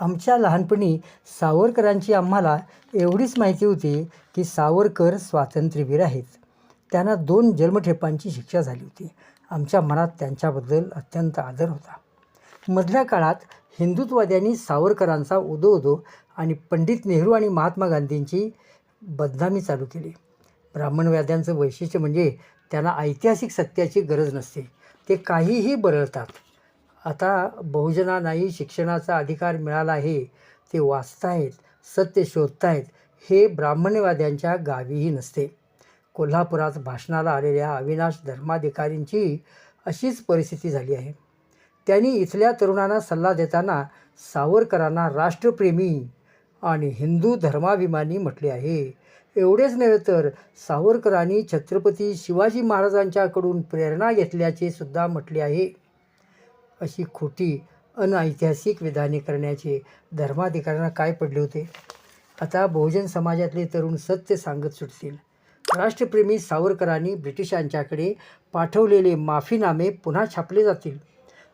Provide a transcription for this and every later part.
आमच्या लहानपणी सावरकरांची आम्हाला एवढीच माहिती होती की सावरकर स्वातंत्र्यवीर आहेत. त्यांना दोन जन्मठेपांची शिक्षा झाली होती. आमच्या मनात त्यांच्याबद्दल अत्यंत आदर होता. मधल्या काळात हिंदुत्ववाद्यांनी सावरकरांचा उदो उदो आणि पंडित नेहरू आणि महात्मा गांधींची बदनामी चालू केली. ब्राह्मणवाद्यांचं वैशिष्ट्य म्हणजे त्यांना ऐतिहासिक सत्याची गरज नसते. ते काहीही बरळतात. आता बहुजनांनाही शिक्षणाचा अधिकार मिळाला आहे. ते वाचतायत सत्य शोधतायत हे ब्राह्मणवाद्यांच्या गावीही नसते. कोल्हापुरात भाषणाला आलेल्या अविनाश धर्माधिकारींची अशीच परिस्थिती झाली आहे. त्यांनी इथल्या तरुणांना सल्ला देताना सावरकरांना राष्ट्रप्रेमी आणि हिंदू धर्माभिमानी म्हटले आहे. एवढेच नव्हे तर सावरकरांनी छत्रपती शिवाजी महाराजांच्याकडून प्रेरणा घेतल्याचे सुद्धा म्हटले आहे. अशी खोटी अनऐतिहासिक विधाने करण्याचे धर्माधिकाऱ्यांना काय पडले होते? आता बहुजन समाजातले तरुण सत्य सांगत सुटतील. राष्ट्रप्रेमी सावरकरांनी ब्रिटिशांच्याकडे पाठवलेले माफीनामे पुन्हा छापले जातील.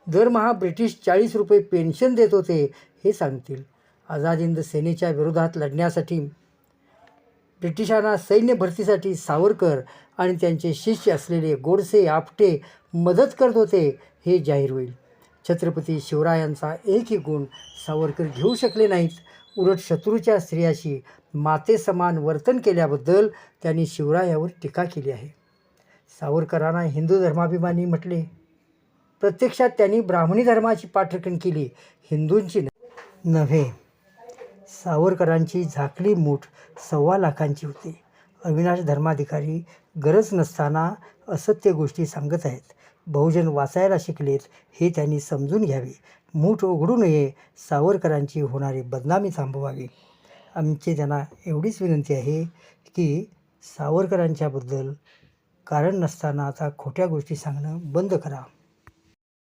दरमहा ब्रिटिश चाळीस रुपये पेन्शन देत होते हे सांगतील. आझाद हिंद सेनेच्या विरोधात लढण्यासाठी ब्रिटिशांना सैन्य भरतीसाठी सावरकर आणि त्यांचे शिष्य असलेले गोडसे आपटे मदत करत होते हे जाहीर होईल. छत्रपती शिवरायांचा एकही गुण सावरकर घेऊ शकले नाहीत. उलट शत्रूच्या स्त्रियाशी मातेसमान वर्तन केल्याबद्दल त्यांनी शिवरायावर टीका केली आहे. सावरकरांना हिंदू धर्माभिमानी म्हटले. प्रत्यक्षात त्यांनी ब्राह्मणी धर्माची पाठरखण केली. हिंदूंची नव्हे. सावरकरांची झाकली मूठ सव्वा लाखांची होती. अविनाश धर्माधिकारी गरज नसताना असत्य गोष्टी सांगत आहेत. बहुजन वाचायला शिकलेत हे त्यांनी समजून घ्यावे. मूठ उघडू नये सावरकरांची होणारी बदनामी थांबवावी. आमची त्यांना एवढीच विनंती आहे की सावरकरांच्याबद्दल कारण नसताना आता खोट्या गोष्टी सांगणं बंद करा.